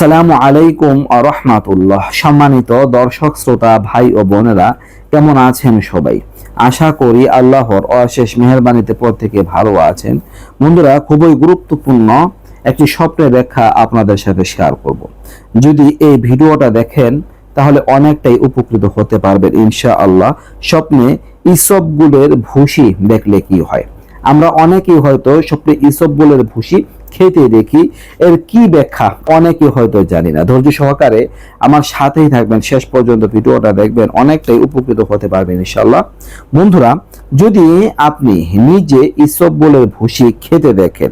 আসসালামু আলাইকুম রহমাতুল্লাহ। সম্মানিত দর্শক, শ্রোতা, ভাই ও বোনেরা, কেমন আছেন সবাই? আশা করি আল্লাহর অশেষ মেহরবানিতে প্রত্যেকে ভালো আছেন। বন্ধুরা, খুবই গুরুত্বপূর্ণ একটি স্বপ্নের ব্যাখ্যা আপনাদের সাথে শেয়ার করব। যদি এই ভিডিওটা দেখেন, তাহলে অনেকটাই উপকৃত হতে পারবেন ইনশা আল্লাহ স্বপ্নে ইসবগুলের ভুসি দেখলে কি হয়? আমরা অনেকেই হয়তো স্বপ্নে ইসবগুলের ভুসি খেতে দেখি এর কি ব্যাখ্যা? অনেকে হয়তো জানি না। ধৈর্য সহকারে আমার সাথেই থাকবেন। শেষ পর্যন্ত ভিডিওটা দেখবেন। অনেকটাই উপকৃত হতে পারবেন ইনশাল্লাহ বন্ধুরা, যদি আপনি নিজে ইসবগুলের ভুসি খেতে দেখেন,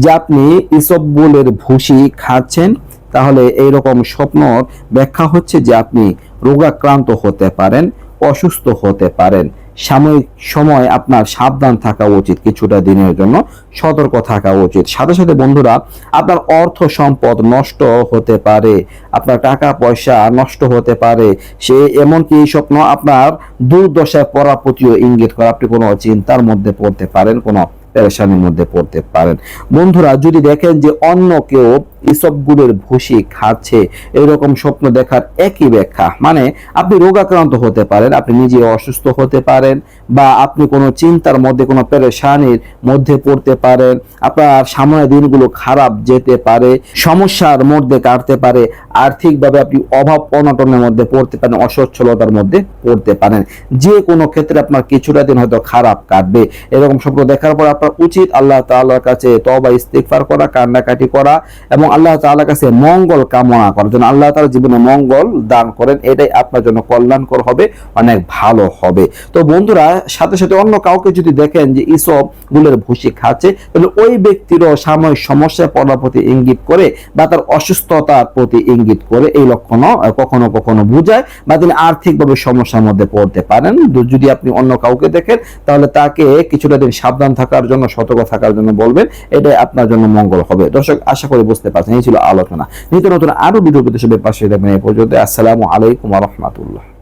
যে আপনি ইসবগুলের ভুসি খাচ্ছেন, তাহলে এইরকম স্বপ্নর ব্যাখ্যা হচ্ছে যে আপনি রোগাক্রান্ত হতে পারেন, অসুস্থ হতে পারেন। সাময়িক সময় আপনার সাবধান থাকা উচিত, কিছুটা দিনের জন্য সতর্ক থাকা উচিত। সাথে সাথে বন্ধুরা, আপনার অর্থ সম্পদ নষ্ট হতে পারে, আপনার টাকা পয়সা নষ্ট হতে পারে, সে এমনকি এই স্বপ্ন আপনার দুর্দশায় পড়ার প্রতিও ইঙ্গিত করে। আপনি কোনো চিন্তার মধ্যে পড়তে পারেন, কোনো পেরেশানির মধ্যে পড়তে পারেন। বন্ধুরা, যদি দেখেন যে অন্য কেউ ইসবগুলোর ভুসি খাচ্ছে, এরকম স্বপ্ন দেখার একই ব্যাখ্যা। মানে আপনি রোগাক্রান্ত হতে পারেন, আপনি নিজে অসুস্থ হতে পারেন, বা আপনি কোনো চিন্তার মধ্যে, কোনো পেরেশানির মধ্যে পড়তে পারেন, আপনার সামনের দিনগুলো খারাপ যেতে পারে, সমস্যার মধ্যে কাটতে পারে, আর্থিকভাবে আপনি অভাব অনটনের মধ্যে পড়তে পারেন, অসচ্ছলতার মধ্যে পড়তে পারেন। যে কোনো ক্ষেত্রে আপনার কিছুটা দিন হয়তো খারাপ কাটবে। এরকম স্বপ্ন দেখার পর আপনার উচিত আল্লাহ তাআলার কাছে তবা ইস্তেগফার করা, কান্নাকাটি করা, এবং আল্লাহ তাআলার কাছে মঙ্গল কামনা করার জন্য আল্লাহ তাআলা জীবনে মঙ্গল দান করেন, এটাই আপনার জন্য কল্যাণকর হবে, অনেক ভালো হবে। তো বন্ধুরা, সাথে সাথে অন্য কাউকে যদি দেখেন যে ইসব গুলের ভুসি খাচ্ছে, তাহলে ওই ব্যক্তিরও সাময়িক সমস্যায় পড়ার প্রতি ইঙ্গিত করে বা তার অসুস্থতার প্রতি ইঙ্গিত করে, এই লক্ষণ কখনো কখনো বোঝায় বা তিনি আর্থিকভাবে সমস্যার মধ্যে পড়তে পারেন। যদি আপনি অন্য কাউকে দেখেন, তাহলে তাকে কিছুটা দিন সাবধান থাকার জন্য, সতর্ক থাকার জন্য বলবেন, এটাই আপনার জন্য মঙ্গল হবে। দর্শক, আশা করি বুঝতে পারছেন। এই ছিল আলোচনা। নিত্য নতুন আরও ভিডিও পেতে সবাই পাশে থাকবেন। এ পর্যন্ত, আসসালামু আলাইকুম রহমতুল্লাহ।